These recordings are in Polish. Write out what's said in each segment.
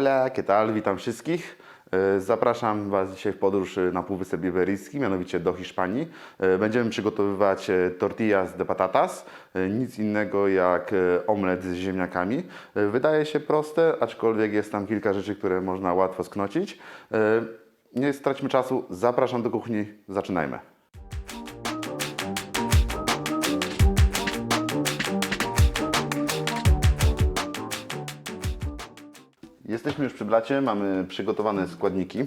Hola, ¿qué tal? Witam wszystkich. E, Zapraszam Was dzisiaj w podróż e, na Półwysep Iberyjski, mianowicie do Hiszpanii. E, Będziemy przygotowywać tortillas de patatas, nic innego jak omlet z ziemniakami. Wydaje się proste, aczkolwiek jest tam kilka rzeczy, które można łatwo sknocić. Nie straćmy czasu, zapraszam do kuchni, zaczynajmy. Jesteśmy już przy blacie, mamy przygotowane składniki.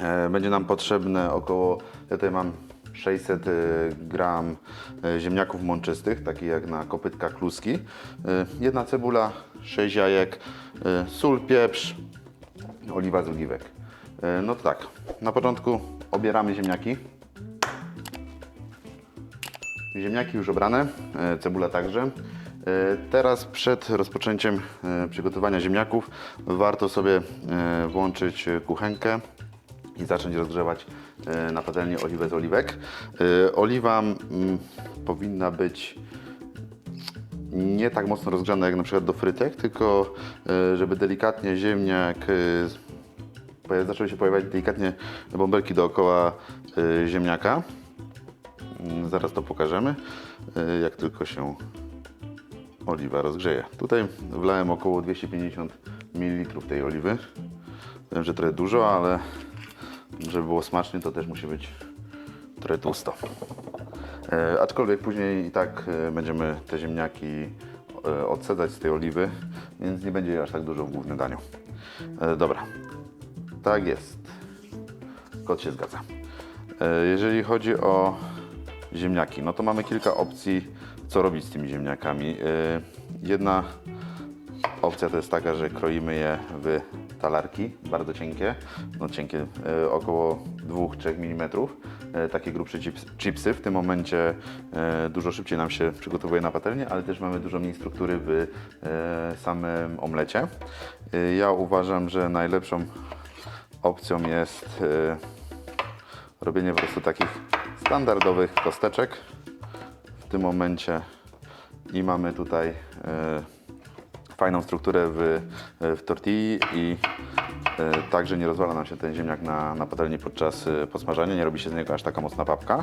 E, Będzie nam potrzebne około, ja tutaj mam 600 e, gram e, ziemniaków mączystych, takich jak na kopytka kluski. Jedna cebula, 6 jajek, sól, pieprz, oliwa z oliwek. No to tak, na początku obieramy ziemniaki. Ziemniaki już obrane, cebula także. E, Teraz przed rozpoczęciem e, przygotowania ziemniaków warto sobie e, włączyć kuchenkę i zacząć rozgrzewać na patelni oliwę z oliwek. Oliwa mm, powinna być nie tak mocno rozgrzana jak na przykład do frytek, tylko żeby delikatnie ziemniak zaczęły się pojawiać delikatnie bąbelki dookoła ziemniaka. Mm, Zaraz to pokażemy, jak tylko się oliwa rozgrzeje. Tutaj wlałem około 250 ml tej oliwy. Wiem, że trochę dużo, ale żeby było smacznie, to też musi być trochę tłusto. E, aczkolwiek później i tak e, będziemy te ziemniaki e, odsadzać z tej oliwy, więc nie będzie aż tak dużo w głównym daniu. E, dobra, tak jest. Kot się zgadza. E, Jeżeli chodzi o ziemniaki, no to mamy kilka opcji, co robić z tymi ziemniakami. E, Jedna opcja to jest taka, że kroimy je w talarki, bardzo cienkie, no cienkie, e, około 2-3 mm, e, takie grubsze chips, chipsy. W tym momencie dużo szybciej nam się przygotowuje na patelnię, ale też mamy dużo mniej struktury w samym omlecie. Ja uważam, że najlepszą opcją jest robienie po prostu takich standardowych kosteczek w tym momencie i mamy tutaj e, fajną strukturę w, w tortilli i e, także nie rozwala nam się ten ziemniak na, na patelni podczas e, podsmażania, nie robi się z niego aż taka mocna papka.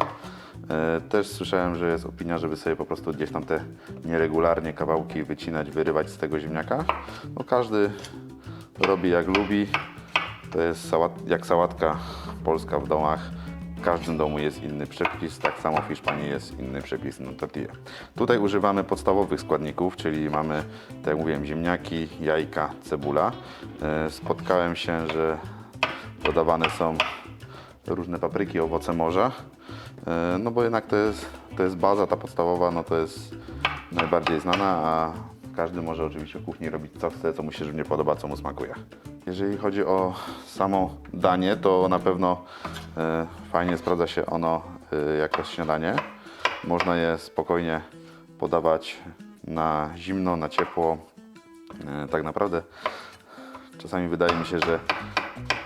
E, też słyszałem, że jest opinia, żeby sobie po prostu gdzieś tam te nieregularnie kawałki wycinać, wyrywać z tego ziemniaka. No każdy robi jak lubi. To jest sałat, jak sałatka polska w domach. W każdym domu jest inny przepis, tak samo w Hiszpanii jest inny przepis na tortillę. Tutaj używamy podstawowych składników, czyli mamy, tak jak mówiłem, ziemniaki, jajka, cebula. E, Spotkałem się, że podawane są różne papryki, owoce morza, E, no bo jednak to jest, to jest baza, ta podstawowa, no to jest najbardziej znana, a każdy może oczywiście w kuchni robić co chce, co mu się żywnie podoba, co mu smakuje. Jeżeli chodzi o samo danie, to na pewno e, fajnie sprawdza się ono e, jako śniadanie. Można je spokojnie podawać na zimno, na ciepło. E, tak naprawdę czasami wydaje mi się, że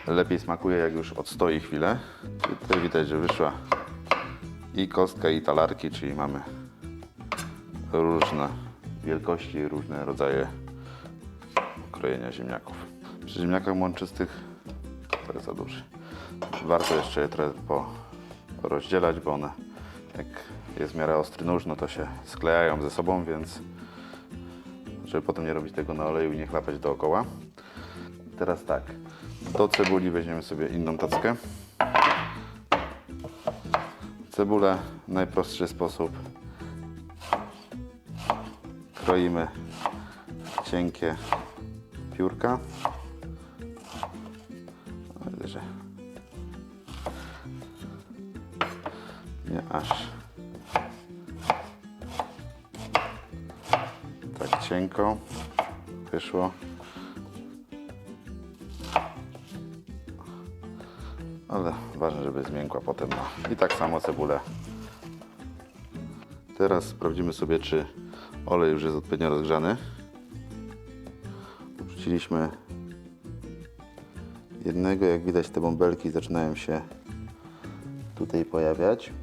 lepiej smakuje jak już odstoi chwilę. Tutaj widać, że wyszła i kostka i talarki, czyli mamy różne wielkości, różne rodzaje krojenia ziemniaków. Przy ziemniakach mączystych to jest za duży. Warto jeszcze je trochę rozdzielać, bo one jak jest w miarę ostry nóż, no to się sklejają ze sobą, więc żeby potem nie robić tego na oleju i nie chlapać dookoła. Teraz tak, do cebuli weźmiemy sobie inną tackę. Cebulę w najprostszy sposób kroimy cienkie piórka. Że nie aż tak cienko wyszło. Ale ważne, żeby zmiękła potem. I tak samo cebulę. Teraz sprawdzimy sobie, czy olej już jest odpowiednio rozgrzany. Wrzuciliśmy jednego, jak widać te bąbelki zaczynają się tutaj pojawiać.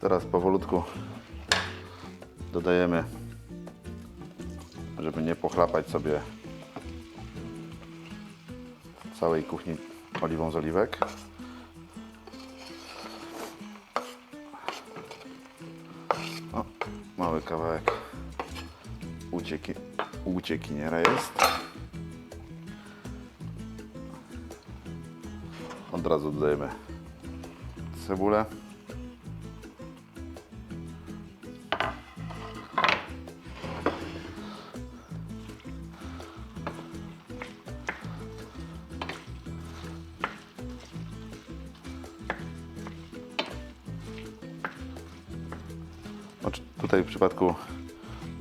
Teraz powolutku dodajemy żeby nie pochlapać sobie całej kuchni oliwą z oliwek. Kawałek ucieki, uciekiniera jest. Od razu dodajemy cebulę. Tutaj w przypadku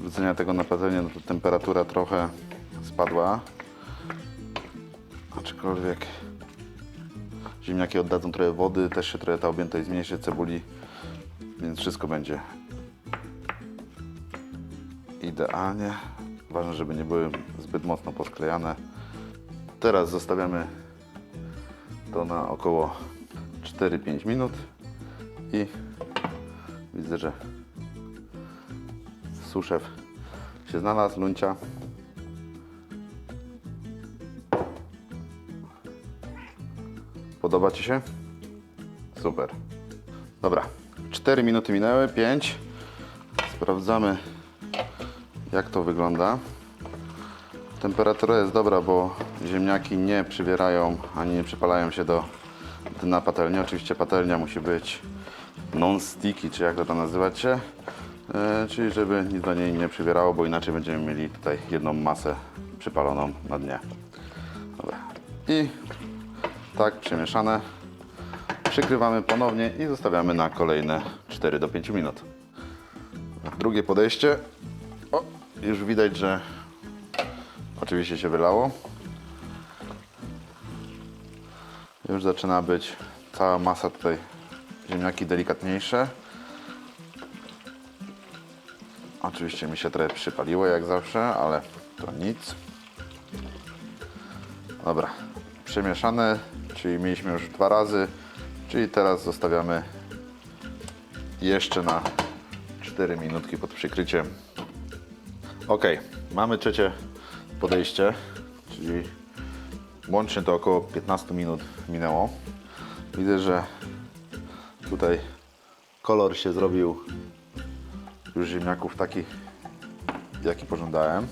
wrzucenia tego na patelnię, no to temperatura trochę spadła. Aczkolwiek ziemniaki oddadzą trochę wody, też się trochę ta objętość zmniejszy cebuli, więc wszystko będzie idealnie. Ważne, żeby nie były zbyt mocno posklejane. Teraz zostawiamy to na około 4-5 minut i widzę, że suszew się znalazł, luncia. Podoba Ci się? Super. Dobra, 4 minuty minęły, 5. Sprawdzamy, jak to wygląda. Temperatura jest dobra, bo ziemniaki nie przywierają ani nie przypalają się do dna patelni. Oczywiście patelnia musi być non-sticky, czy jak to tam nazywacie. E, czyli żeby nic do niej nie przywierało, bo inaczej będziemy mieli tutaj jedną masę przypaloną na dnie. Dobra. I tak przemieszane. Przykrywamy ponownie i zostawiamy na kolejne 4 do 5 minut. Drugie podejście. O, już widać, że oczywiście się wylało. Już zaczyna być cała masa tutaj ziemniaki delikatniejsze. Oczywiście mi się trochę przypaliło jak zawsze, ale to nic. Dobra, przemieszane, czyli mieliśmy już dwa razy, czyli teraz zostawiamy jeszcze na 4 minutki pod przykryciem. Ok, mamy trzecie podejście, czyli łącznie to około 15 minut minęło. Widzę, że tutaj kolor się zrobił już ziemniaków taki, jaki pożądałem.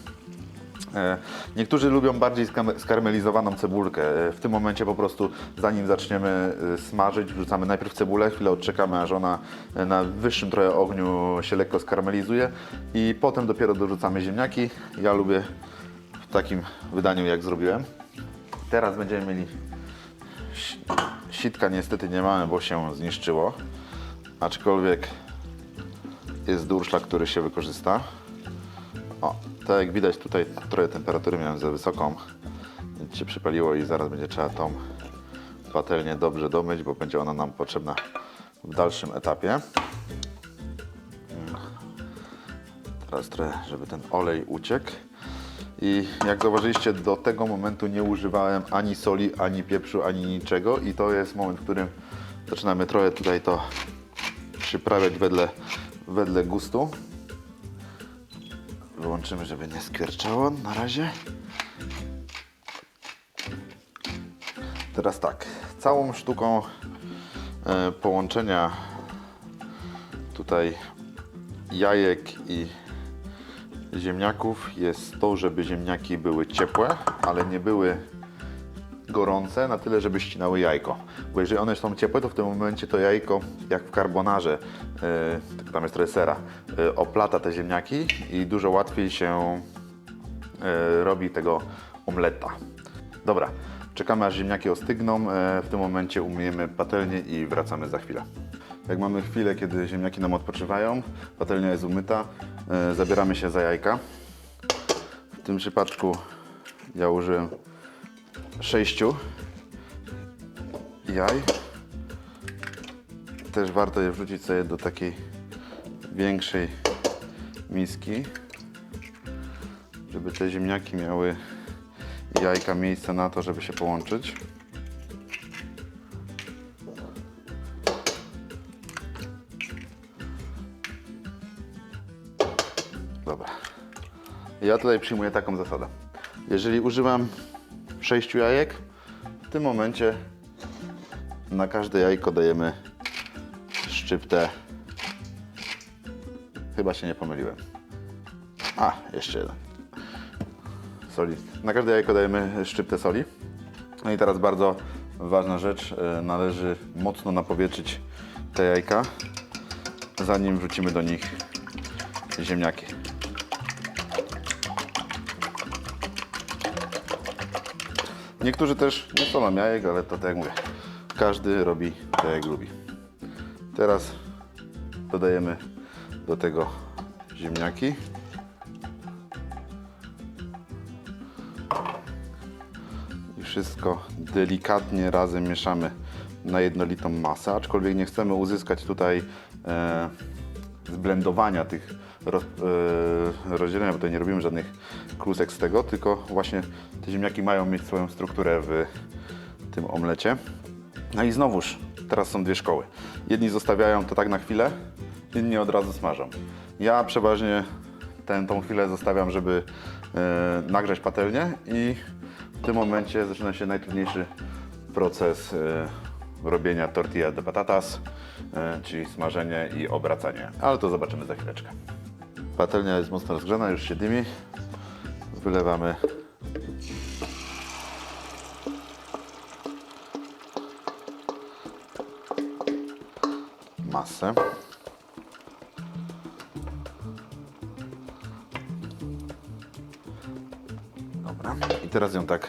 E, Niektórzy lubią bardziej skarmelizowaną cebulkę. E, W tym momencie po prostu, zanim zaczniemy e, smażyć, wrzucamy najpierw cebulę, chwilę odczekamy, aż ona na wyższym trochę ogniu się lekko skarmelizuje i potem dopiero dorzucamy ziemniaki. Ja lubię w takim wydaniu, jak zrobiłem. Teraz będziemy mieli si- sitka niestety nie mamy, bo się zniszczyło. Aczkolwiek jest durszlak, który się wykorzysta. O, tak jak widać tutaj trochę temperatury miałem za wysoką, więc się przypaliło i zaraz będzie trzeba tą patelnię dobrze domyć, bo będzie ona nam potrzebna w dalszym etapie. Mm. Teraz trochę, żeby ten olej uciekł. I jak zauważyliście, do tego momentu nie używałem ani soli, ani pieprzu, ani niczego. I to jest moment, w którym zaczynamy trochę tutaj to przyprawiać wedle, wedle gustu. Wyłączymy, żeby nie skwierczało na razie. Teraz tak, całą sztuką e, połączenia tutaj jajek i ziemniaków jest to, żeby ziemniaki były ciepłe, ale nie były gorące na tyle, żeby ścinały jajko. Bo jeżeli one są ciepłe, to w tym momencie to jajko, jak w carbonarze, yy, tam jest trochę sera, yy, oplata te ziemniaki i dużo łatwiej się yy, robi tego omleta. Dobra, czekamy aż ziemniaki ostygną. Yy, w tym momencie umyjemy patelnię i wracamy za chwilę. Jak mamy chwilę, kiedy ziemniaki nam odpoczywają, patelnia jest umyta, yy, zabieramy się za jajka. W tym przypadku ja użyłem sześciu jaj. Też warto je wrzucić sobie do takiej większej miski, żeby te ziemniaki miały jajka miejsce na to, żeby się połączyć. Dobra. Ja tutaj przyjmuję taką zasadę. Jeżeli używam sześciu jajek, w tym momencie na każde jajko dajemy szczyptę. Chyba się nie pomyliłem. A, jeszcze jeden. Soli. Na każde jajko dajemy szczyptę soli. No i teraz bardzo ważna rzecz. e, Należy mocno napowietrzyć te jajka, zanim wrzucimy do nich ziemniaki. Niektórzy też nie solą jajek, ale to tak jak mówię, każdy robi tak jak lubi. Teraz dodajemy do tego ziemniaki. I wszystko delikatnie razem mieszamy na jednolitą masę, aczkolwiek nie chcemy uzyskać tutaj e, zblendowania tych roz, e, rozdzielenia, bo tutaj nie robimy żadnych klusek z tego, tylko właśnie te ziemniaki mają mieć swoją strukturę w tym omlecie. No i znowuż, teraz są dwie szkoły. Jedni zostawiają to tak na chwilę, inni od razu smażą. Ja przeważnie tę, tą chwilę zostawiam, żeby e, nagrzać patelnię i w tym momencie zaczyna się najtrudniejszy proces e, robienia tortilla de patatas, e, czyli smażenie i obracanie. Ale to zobaczymy za chwileczkę. Patelnia jest mocno rozgrzana, już się dymi. Wylewamy masę. Dobra. I teraz ją tak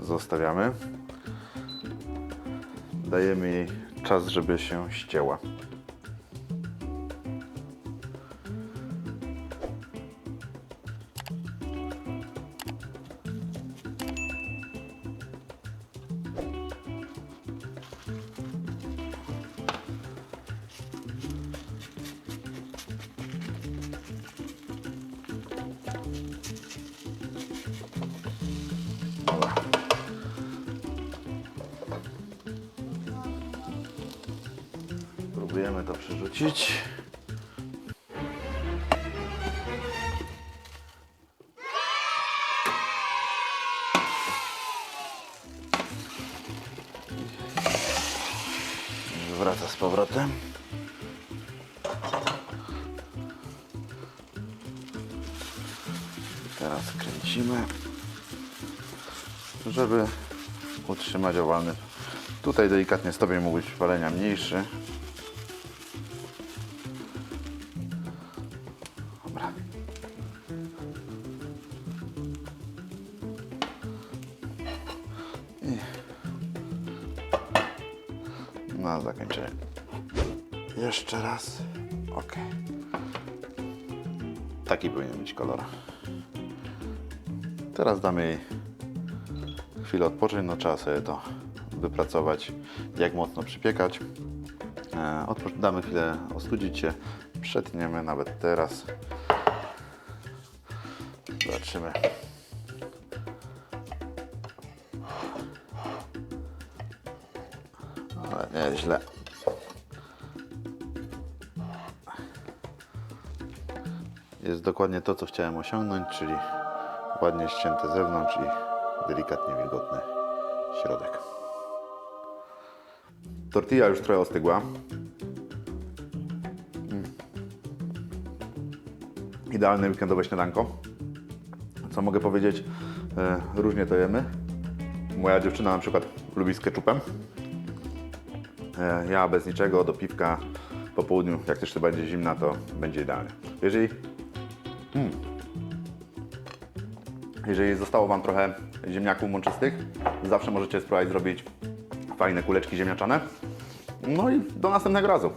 zostawiamy. Dajemy jej czas, żeby się ścięła. Przerzucić. Wraca z powrotem. Teraz kręcimy żeby utrzymać owalny. Tutaj delikatnie stopień mógł być palenia mniejszy. I na zakończenie. Jeszcze raz. Ok. Taki powinien być kolor. Teraz damy jej chwilę odpocząć, no trzeba sobie to wypracować, jak mocno przypiekać. E, damy chwilę ostudzić się, przetniemy nawet teraz. Zobaczymy. Ale nie źle. Jest dokładnie to, co chciałem osiągnąć, czyli ładnie ścięte zewnątrz i delikatnie wilgotny środek. Tortilla już trochę ostygła. Mm. Idealne weekendowe śniadanko. Co mogę powiedzieć? E, różnie to jemy. Moja dziewczyna na przykład lubi z ketchupem. E, ja bez niczego, do piwka po południu, jak też to będzie zimna, to będzie idealnie. Jeżeli Jeżeli zostało Wam trochę ziemniaków mączystych, zawsze możecie spróbować zrobić fajne kuleczki ziemniaczane. No i do następnego razu.